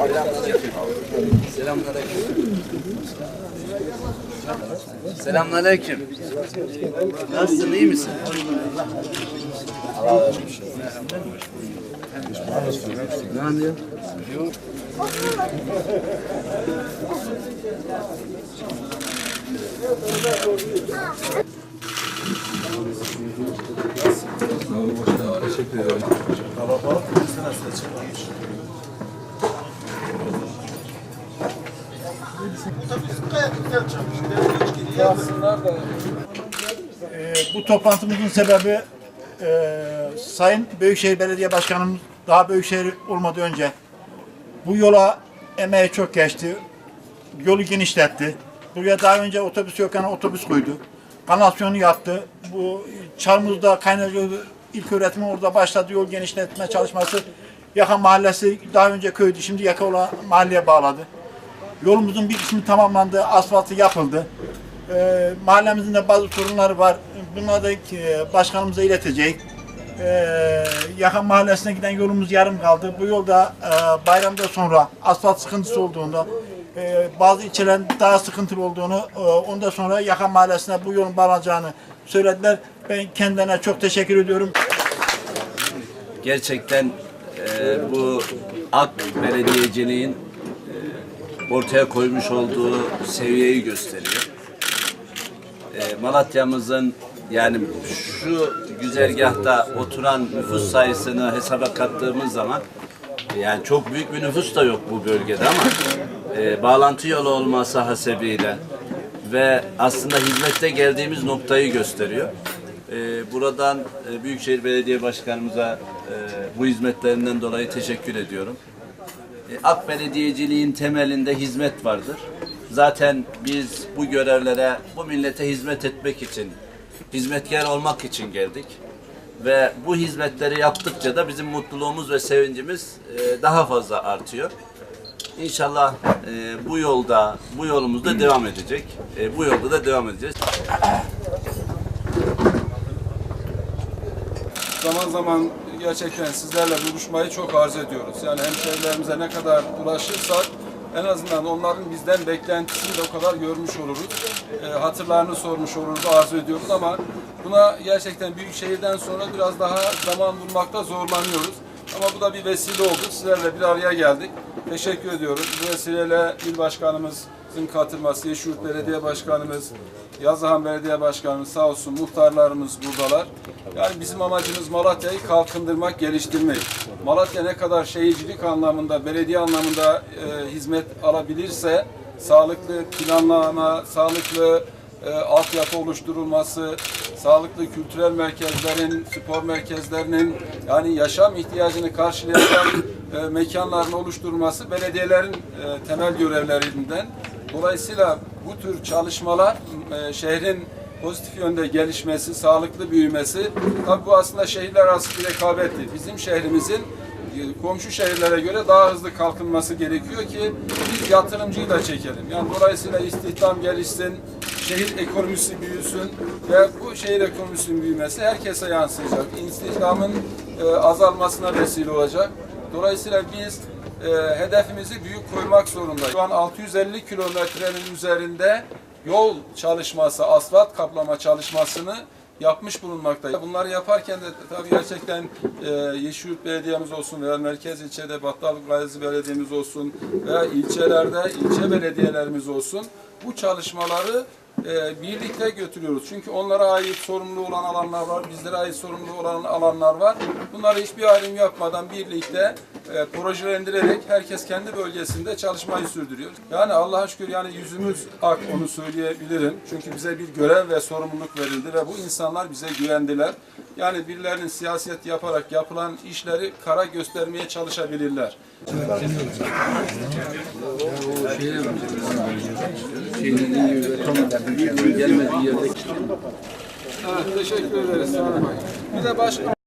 Selamünaleyküm. Selamünaleyküm. Nasılsın, iyi misin? Ne anlıyor? Ee, bu toplantımızın sebebi e, Sayın Büyükşehir Belediye Başkanımız daha Büyükşehir olmadan önce bu yola emeği çok geçti. Yolu genişletti. Buraya daha önce otobüs yokken otobüs koydu. Kanalasyonu yaptı. Bu Çarmız'da Kaynarca ilk öğretimi orada başladı. Yol genişletme çalışması. Yaka Mahallesi daha önce köydü. Şimdi Yaka olan mahalleye bağladı. Yolumuzun bir kısmı tamamlandı. Asfaltı yapıldı. Ee, mahallemizin de bazı sorunları var. Bunları da e, başkanımıza ileteceğiz. Ee, Yakan Mahallesi'ne giden yolumuz yarım kaldı. Bu yolda e, bayramda sonra asfalt sıkıntısı olduğunda e, bazı ilçelerin daha sıkıntılı olduğunu e, ondan sonra Yakan Mahallesi'ne bu yolun bağlanacağını söylediler. Ben kendilerine çok teşekkür ediyorum. Gerçekten e, bu AK belediyeciliğin e, ortaya koymuş olduğu seviyeyi gösteriyor. E, Malatya'mızın yani şu güzergahta oturan nüfus sayısını hesaba kattığımız zaman yani çok büyük bir nüfus da yok bu bölgede ama e, bağlantı yolu olması hasebiyle ve aslında hizmette geldiğimiz noktayı gösteriyor. E, buradan e, Büyükşehir Belediye Başkanımıza e, bu hizmetlerinden dolayı teşekkür ediyorum. E, AK belediyeciliğin temelinde hizmet vardır. Zaten biz bu görevlere, bu millete hizmet etmek için, hizmetkar olmak için geldik. Ve bu hizmetleri yaptıkça da bizim mutluluğumuz ve sevincimiz daha fazla artıyor. İnşallah bu yolda, bu yolumuzda devam edecek. Bu yolda da devam edeceğiz. Zaman zaman gerçekten sizlerle buluşmayı çok arzu ediyoruz. Yani hemşehrilerimize ne kadar ulaşırsak en azından onların bizden beklentisini de o kadar görmüş oluruz. E, hatırlarını sormuş oluruz, arzu ediyoruz ama buna gerçekten büyük şehirden sonra biraz daha zaman bulmakta zorlanıyoruz. Ama bu da bir vesile oldu. Sizlerle bir araya geldik. Teşekkür ediyoruz. Bu vesileyle il başkanımızın katılması, Yeşilyurt Belediye Başkanımız, Yazıhan Belediye Başkanımız sağ olsun muhtarlarımız buradalar. Yani bizim amacımız Malatya'yı kalkındırmak, geliştirmek. Malatya ne kadar şehircilik anlamında, belediye anlamında e, hizmet alabilirse sağlıklı planlama, sağlıklı e, altyapı oluşturulması, sağlıklı kültürel merkezlerin, spor merkezlerinin yani yaşam ihtiyacını karşılayacak e, mekanların oluşturulması belediyelerin e, temel görevlerinden. Dolayısıyla bu tür çalışmalar e, şehrin pozitif yönde gelişmesi, sağlıklı büyümesi, tabii bu aslında şehirler arası bir rekabettir. Bizim şehrimizin e, komşu şehirlere göre daha hızlı kalkınması gerekiyor ki biz yatırımcıyı da çekelim. Yani dolayısıyla istihdam gelişsin, şehir ekonomisi büyüsün ve bu şehir ekonomisinin büyümesi herkese yansıyacak. İstihdamın e, azalmasına vesile olacak. Dolayısıyla biz e, hedefimizi büyük koymak zorundayız. Şu an 650 kilometrenin üzerinde yol çalışması, asfalt kaplama çalışmasını yapmış bulunmaktayız. Bunları yaparken de tabii gerçekten e, Yeşilyurt Belediye'miz olsun veya merkez ilçede Battal Gazi Belediye'miz olsun veya ilçelerde ilçe belediyelerimiz olsun bu çalışmaları e, birlikte götürüyoruz. Çünkü onlara ait sorumlu olan alanlar var, bizlere ait sorumlu olan alanlar var. Bunları hiçbir ayrım yapmadan birlikte e, projelendirerek herkes kendi bölgesinde çalışmayı sürdürüyor. Yani Allah'a şükür yani yüzümüz ak onu söyleyebilirim. Çünkü bize bir görev ve sorumluluk verildi ve bu insanlar bize güvendiler. Yani birilerinin siyaset yaparak yapılan işleri kara göstermeye çalışabilirler. Evet, teşekkür ederiz. Sağ olun. Bir de başka